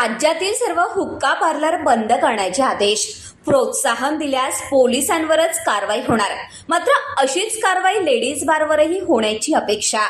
राज्यातील सर्व हुक्का पार्लर बंद करण्याचे आदेश प्रोत्साहन दिल्यास पोलिसांवरच कारवाई होणार. मात्र अशीच कारवाई लेडीज बारवरही होण्याची अपेक्षा.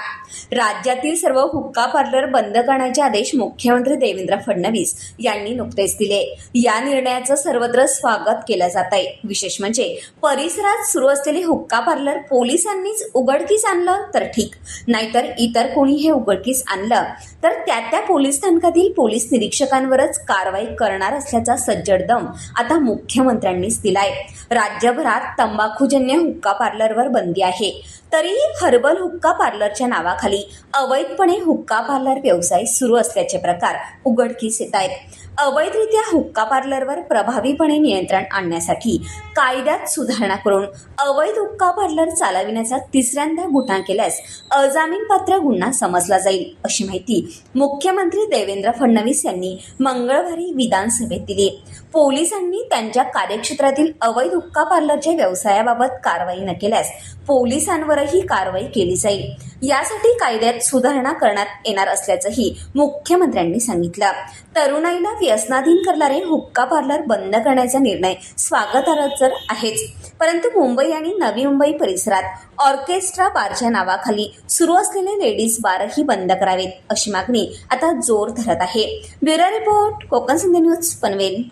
राज्यातील सर्व हुक्का पार्लर बंद करण्याचे आदेश मुख्यमंत्री देवेंद्र फडणवीस यांनी नुकतेच दिले. या निर्णयाचं सर्वत्र स्वागत केलं जात आहे विशेष म्हणजे परिसरात सुरू असलेले हुक्का पार्लर पोलिसांनीच उघडकीस आणलं तर ठीक. नाहीतर इतर कोणी हे उघडकीस आणलं तर त्या त्या पोलीस स्थानकातील पोलीस निरीक्षकांवरच कारवाई करणार असल्याचा सज्जड दम आता मुख्य मुख्यमंत्र्यांनीच दिलाय. राज्यभरात तंबाखूजन्य हुक्का पार्लरवर बंदी आहे. तरीही हर्बल हुक्का पार्लरच्या नावाखाली अवैधपणे हुक्का पार्लर व्यवसाय सुरू असल्याचे प्रकार उघडकीस येत आहेत अवैधरित्या हुक्का पार्लरवर प्रभावीपणे नियंत्रण आणण्यासाठी कायद्यात सुधारणा करून अवैध हुक्का पार्लर चालविण्याचा तिसऱ्यांदा गुन्हा केल्यास अजामीनपात्र गुन्हा समजला जाईल अशी माहिती मुख्यमंत्री देवेंद्र फडणवीस यांनी मंगळवारी विधानसभेत दिली. पोलिसांनी त्यांच्या कार्यक्षेत्रातील अवैध हुक्का पार्लरच्या व्यवसायाबाबत कारवाई न केल्यास पोलिसांवर पोलिसांवरही कारवाई केली जाईल. यासाठी कायद्यात सुधारणा करण्यात येणार असल्याचंही मुख्यमंत्र्यांनी सांगितलं. तरुणाईला व्यसनाधीन करणारे हुक्का पार्लर बंद करण्याचा निर्णय स्वागतार्ह तर आहेच. परंतु मुंबई आणि नवी मुंबई परिसरात ऑर्केस्ट्रा बारच्या नावाखाली सुरू असलेले लेडीज बारही बंद करावेत अशी मागणी आता जोर धरत आहे. Bureau report Konkan Sandhya news Panvel.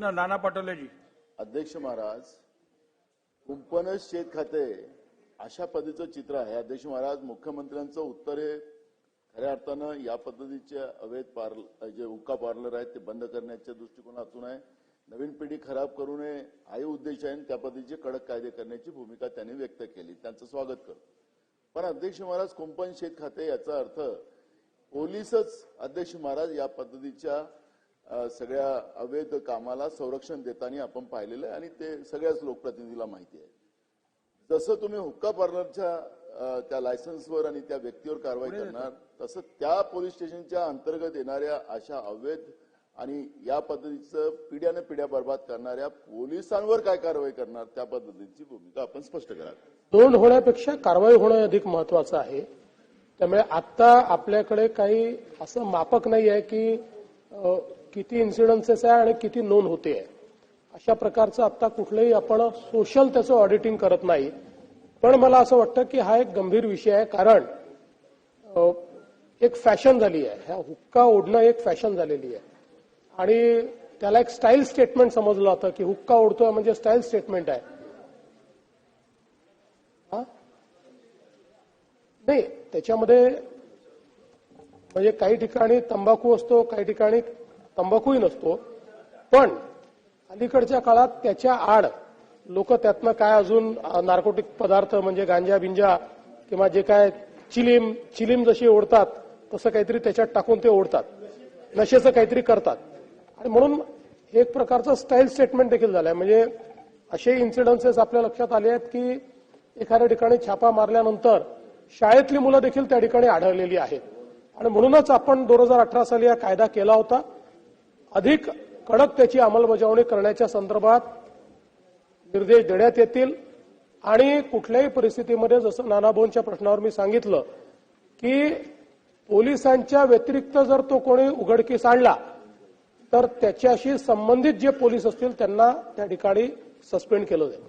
Nana Patole ji. अध्यक्ष महाराज कुंपणच शेत खाते. अशा पद्धतीचं चित्र आहे. अध्यक्ष महाराज मुख्यमंत्र्यांचं उत्तर हे खऱ्या अर्थानं या पद्धतीचे अवैध पार्लर जे उका पार्लर आहेत ते बंद करण्याच्या दृष्टिकोनातून आहे. नवीन पिढी खराब करू नये हाही उद्देश आहे आणि त्या पद्धतीचे कडक कायदे करण्याची भूमिका त्यांनी व्यक्त केली. त्यांचं स्वागत करतो. पण अध्यक्ष महाराज कुंपण शेत खाते याचा अर्थ पोलीसच अध्यक्ष महाराज या पद्धतीच्या सगळ्या अवैध कामाला संरक्षण देताना आपण पाहिलेलं आहे आणि ते सगळ्याच लोकप्रतिनिधीला माहिती आहे. जसं तुम्ही हुक्का पार्लरच्या त्या लायसन्सवर आणि त्या व्यक्तीवर कारवाई करणार तसं त्या पोलीस स्टेशनच्या अंतर्गत येणाऱ्या अशा अवैध आणि या पद्धतीचं पिढ्याने पिढ्या बर्बाद करणाऱ्या पोलिसांवर काय कारवाई करणार त्या पद्धतीची भूमिका आपण स्पष्ट करा नोंद होण्यापेक्षा कारवाई होणं अधिक महत्वाचं आहे. त्यामुळे आता आपल्याकडे काही असं मापक नाही आहे की किती इन्सिडन्सेस आहे आणि किती नोंद होते. आहे अशा प्रकारचं आता कुठलंही आपण सोशल त्याचं ऑडिटिंग करत नाही. पण मला असं वाटतं की हा एक गंभीर विषय आहे. कारण एक फॅशन झाली आहे. ह्या हुक्का ओढणं एक फॅशन झालेली आहे. आणि त्याला एक स्टाईल स्टेटमेंट समजलं जातं की हुक्का ओढतोय म्हणजे स्टाईल स्टेटमेंट आहे. हा? नाही त्याच्यामध्ये म्हणजे काही ठिकाणी तंबाखू असतो काही ठिकाणी तंबाखूही नसतो. पण अलीकडच्या काळात त्याच्या आड लोक त्यातनं काय अजून नार्कोटिक पदार्थ म्हणजे गांजा बिंजा किंवा जे काय चिलीम चिलीम जशी ओढतात तसं काहीतरी त्याच्यात टाकून ते ओढतात. नशेचं काहीतरी करतात. आणि म्हणून एक प्रकारचं स्टाईल स्टेटमेंट देखील झालंय. म्हणजे असे इन्सिडन्सेस आपल्या लक्षात आले आहेत की एखाद्या ठिकाणी छापा मारल्यानंतर शाळेतली मुलं देखील त्या ठिकाणी आढळलेली आहेत. आणि म्हणूनच आपण दोन हजार अठरा साली हा कायदा केला होता. अधिक कडक त्याची अंमलबजावणी करण्याच्या संदर्भात निर्देश देण्यात येतील. आणि कुठल्याही परिस्थितीमध्ये जसं नानाभाऊंच्या प्रश्नावर मी सांगितलं की पोलिसांच्या व्यतिरिक्त जर तो कोणी उघडकीस आणला तर त्याच्याशी संबंधित जे पोलीस असतील त्यांना त्या ठिकाणी सस्पेंड केलं जाईल.